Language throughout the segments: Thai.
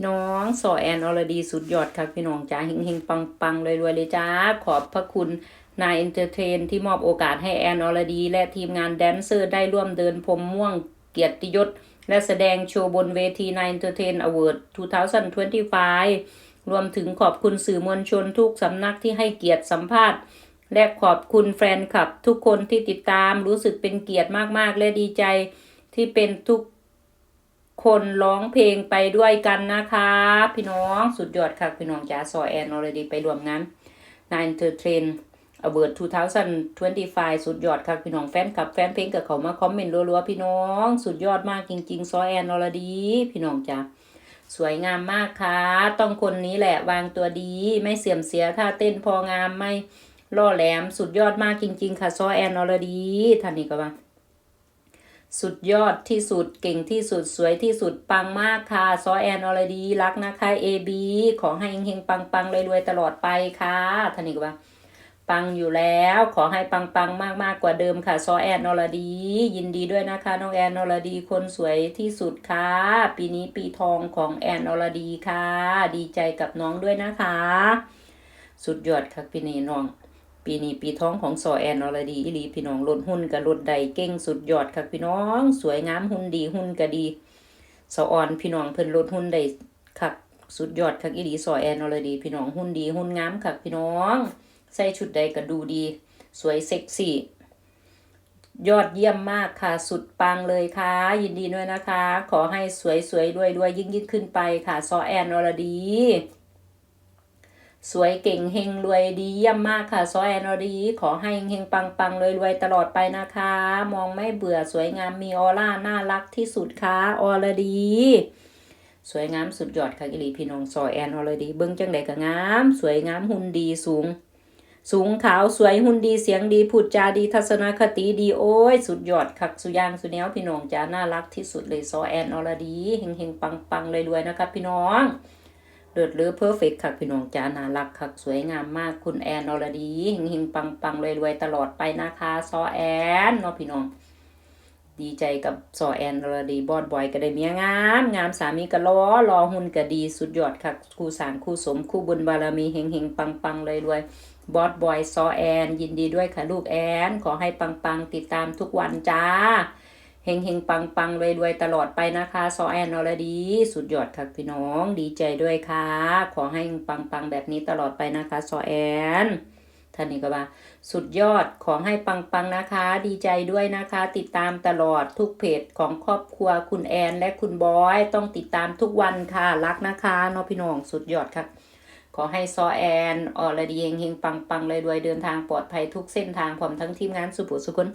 พี่น้องสอแอนอรดีสุดยอดค่ะพี่น้องจ้าเฮงเฮงปังปังเลยรวยๆเลยจ้า ขอบพระคุณนายเอนเตอร์เทนที่มอบโอกาสให้แอนอรดี และทีมงานแดนเซอร์ได้ร่วมเดินพรมม่วงเกียรติยศ และแสดงโชว์บนเวทีนายเอนเตอร์เทนอเวอร์ด2025 รวมถึงขอบคุณสื่อมวลชนทุกสำนักที่ให้เกียรติสัมภาษณ์และขอบคุณแฟนคลับ ทุกคนที่ติดตามรู้สึกเป็นเกียรติมาก ๆ และดีใจที่เป็นทุก คนร้องเพลงไปด้วยกันนะคะ พี่น้องสุดยอดค่ะพี่น้องจ๋าซอแอนออร์ดีไปรวมงานนายเทอร์เทรนอเวิร์ด2025 สุดยอดค่ะพี่น้องแฟนคลับแฟนเพลงกับเขามาคอมเมนต์รัวๆพี่น้อง สุดยอดมากจริง ๆ ซอแอนออร์ดี พี่น้องจ๋าสวยงามมากค่ะ ต้องคนนี้แหละวางตัวดี ไม่เสื่อมเสียท่าเต้นพองามไม่ล่อแหลม สุดยอดมากจริง ๆ ค่ะ ซอแอนออร์ดีท่านนี้ก็ว่า สุดยอดที่สุดเก่งที่สุดสวยที่สุดปังมากค่ะ ซอแอนอรดีรักนะคะเอบีขอให้เฮงๆ ปังปังๆรวยๆ ตลอดไปค่ะท่านี้ก็ว่า ปังอยู่แล้วขอให้ปังปังมากมากๆกว่าเดิมค่ะ ซอแอนอรดี ยินดีด้วยนะคะน้องแอนอรดีคนสวยที่สุดค่ะ ปีนี้ปีทองของแอนอรดีค่ะ ดีใจกับน้องด้วยนะคะ สุดยอดค่ะพี่นี่น้อง ปีนี้ปีท้องของสอแอนอรดีอีลีพี่น้องลดหุ่นกับลดใดเก่งสุดยอดค่ะพี่น้อง สวยงามหุ่นดีหุ่นก็ดีสอออนพี่น้องเพิ่นลดหุ่นได้คักสุดยอดคักอีลีสอแอนอรดี พี่น้องหุ่นดีหุ่นงามคักพี่น้อง ใส่ชุดใดก็ดูดี สวยเซ็กซี่ยอดเยี่ยมมากค่ะ สุดปังเลยค่ะ ยินดีด้วยนะคะ ขอให้สวยสวยรวยรวยยิ่งยิ่งขึ้นไปค่ะซอแอนอรดี สวยเก่งเฮงรวยดีเยี่ยมมากค่ะ ซอแอนอดี ขอให้เฮงปังปังรวยรวยตลอดไปนะคะ มองไม่เบื่อสวยงามมีออร่าน่ารักที่สุดค่ะออรดี สวยงามสุดยอดค่ะกิลีพี่น้องซอแอนออรดี เบิ้งจังใดก็งาม สวยงามหุ่นดีสูง สูงขาวสวยหุ่นดีเสียงดีพูดจาดีทัศนคติดีโอ้ยสุดยอดคักสุยางสุแนวพี่น้องจ้าน่ารักที่สุดเลยซอแอนออรดีเฮงเฮงปังปังรวยรวยนะคะพี่น้อง เลิศเลือเพอร์เฟกค่ะพี่น้องจ้าน่ารักค่ะสวยงามมากคุณแอนอรดีเฮงเฮงปังปังรวยรวยตลอดไปนะคะซอแอนเนาะพี่น้อง ดีใจกับซอแอนอรดีบอดบอยก็ได้เมียงามงามสามีก็รอรอหุ่นก็ดีสุดยอดค่ะคู่สารคู่สมคู่บุญบารมีเฮงเฮงปังปังรวยรวยบอดบอยซอแอน ยินดีด้วยค่ะ ลูกแอน ขอให้ปังปังติดตามทุกวันจ้า เฮงเฮงปังปังรวยรวยตลอดไปนะคะซอแอนอรดีสุดยอดค่ะพี่น้องดีใจด้วยค่ะ ขอให้ปังปังแบบนี้ตลอดไปนะคะซอแอนท่านนี้ก็ว่า สุดยอดขอให้ปังปังนะคะ ดีใจด้วยนะคะ ติดตามตลอดทุกเพจของครอบครัวคุณแอนและคุณบอยต้องติดตามทุกวันค่ะรักนะคะเน้องพี่น้องสุดยอดค่ะขอให้ซอแอนออรดีเฮงเฮงปังปังเลยรวยเดินทางปลอดภัยทุกเส้นทางพร้อมทั้งทีมงานสุภุสุคน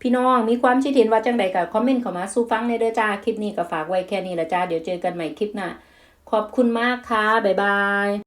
พี่น้องมีความคิดเห็นว่าจังใดก็คอมเมนต์เข้ามาสู้ฟังในเด้อจ้าคลิปนี้ก็ฝากไว้แค่นี้ละจ้าเดี๋ยวเจอกันใหม่คลิปหน้าขอบคุณมากค่ะบ๊ายบาย